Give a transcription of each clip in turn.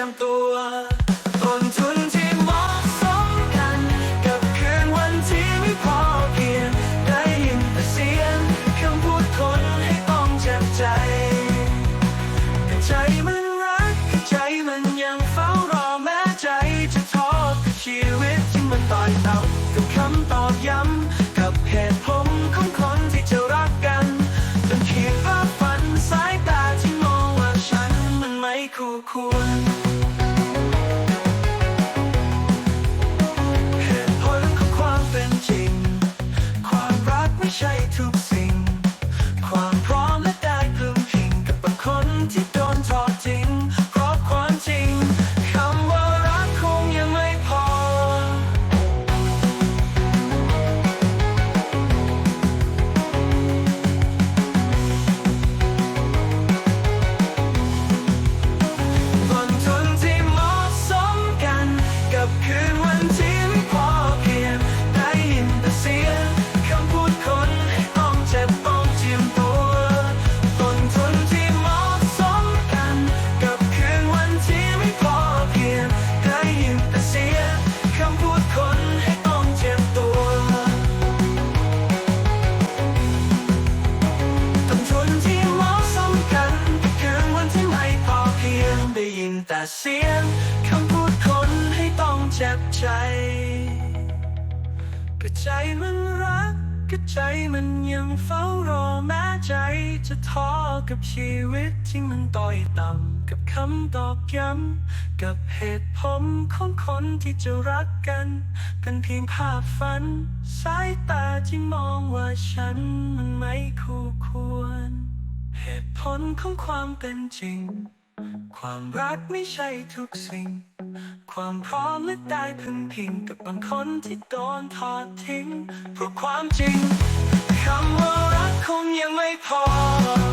ยมตัวต้นทุนที่เหมาะสมกัน กับคืนวันที่ไม่พอเพียง ได้ยินแต่เสียงคำพูดคนให้ต้องเจ็บใจใจมันรักใจมันยังเฝ้ารอแม้ใจจะท้อกับชีวิตที่มันต่อยเต่ากับคำตอบย้ำกับเหตุผลของคนที่จะรักกันจนเขียนภาพฝันสายตาที่มองว่าฉันมันไม่คู่ควร เสียงคำพูดคนให้ต้องเจ็บใจก็ใจมันรักก็ใจมันยังเฝ้ารอแม้ใจ จะท้อกับชีวิตที่มันต่อยต่ำกับคำตอกย้ำกับเหตุผลของคนที่จะรักกัน เป็นเพียงภาพฝัน สายตาที่มองว่าฉันมันไม่คู่ควร เหตุผลของความเป็นจริง ความรักไม่ใช่ทุกสิ่ง ความพร้อมและได้พึงพิงกับบางคนที่โดนทอดทิ้ง เพราะความจริงคำว่ารักคงยังไม่พอ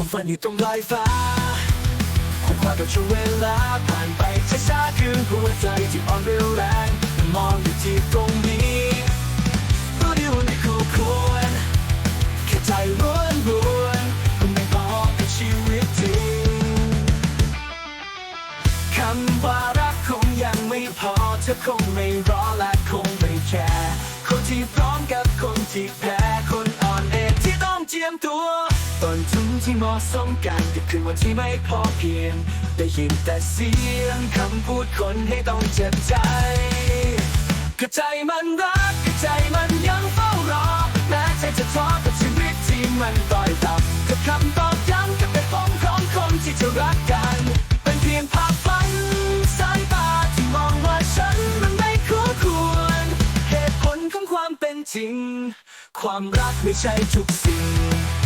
ความฝันอยู่ตรงลอยฟ้าความความกับช่วงเวลาผ่านไปช้าๆคือหัวใจที่อ่อนเร็วแรงมองอยู่ที่ตรงนี้รู้ดีว่าไม่คู่ควรแค่ใจร้วนรวนๆมันไม่พอกับชีวิตจริงคำว่ารักคงยังไม่พอเธอคงไม่รอและคงไม่แคร์คนที่พร้อมกับคนที่แพ้คนอ่อนแอที่ต้องเจียมตัว ต้นทุนที่เหมาะสมกันกับคืนวันที่ไม่พอเพียง ได้ยินแต่เสียงคำพูดคนให้ต้องเจ็บใจก็ใจมันรักก็ใจมันยังเฝ้ารอแม้ใจจะท้อกับชีวิตที่มันต่อยต่ำกับคำตอบย้ำกับเป็นปมของคนที่จะรักกัน เป็นเพียงภาพฝันสายตาที่มองว่าฉันมันไม่คู่ควร เหตุผลของความเป็นจริง ความรักไม่ใช่ทุกสิ่ง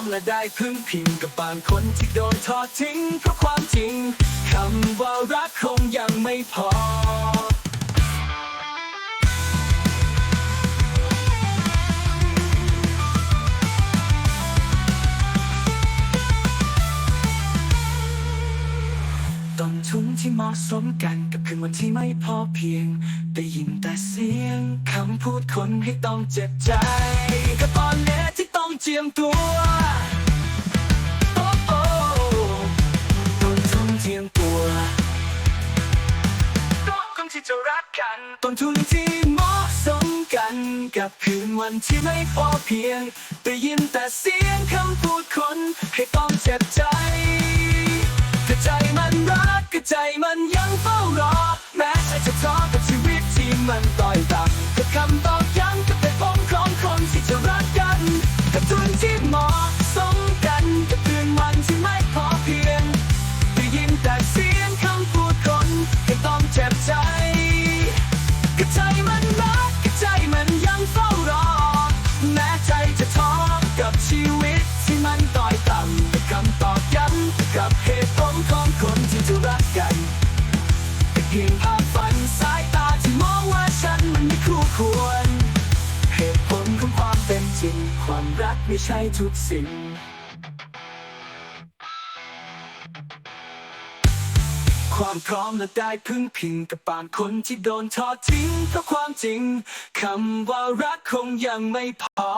มพร้อมและได้พึ่งพิงกับบางคนที่โดนทอดทิ้ง เพราะความจริงคำว่ารักคงยังไม่พอต้นทุนที่เหมาะสมกันกับคืนวันที่ไม่พอเพียง ได้ยินแต่เสียงคำพูดคนให้ต้องเจ็บใจ ก็ตอนเนี้ที่ต้อง เจียมตัวโอ้โอ้ต้นทุนเจียมตัวก็คนที่จะรักกันต้นทุนที่เหมาะสมกัน กับคืนวันที่ไม่พอเพียงได้ยินแต่เสียงคำ เพียงภาพฝันสายตาที่มองว่าฉันมันไม่คู่ควร เหตุผลของความเป็นจริง ความรักไม่ใช่ทุกสิ่งความพร้อมและได้พึ่งพิงกับปานคนที่โดนทอดทิ้งเพราะความจริง คำว่ารักคงยังไม่พอ